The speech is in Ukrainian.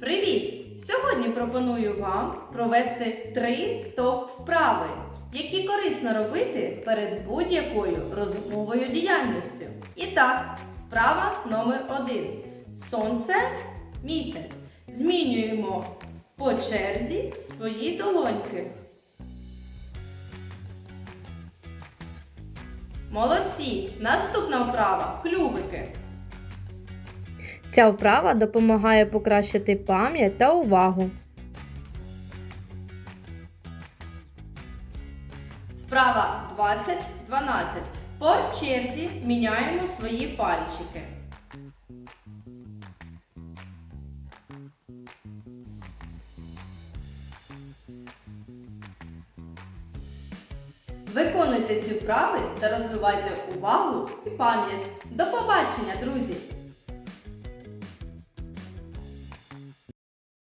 Привіт! Сьогодні пропоную вам провести три топ-вправи, які корисно робити перед будь-якою розумовою діяльністю. І так, вправа номер один. Сонце, місяць. Змінюємо по черзі свої долоньки. Молодці! Наступна вправа клювики. Ця вправа допомагає покращити пам'ять та увагу. Вправа 20-12. По черзі міняємо свої пальчики. Виконуйте ці вправи та розвивайте увагу і пам'ять. До побачення, друзі!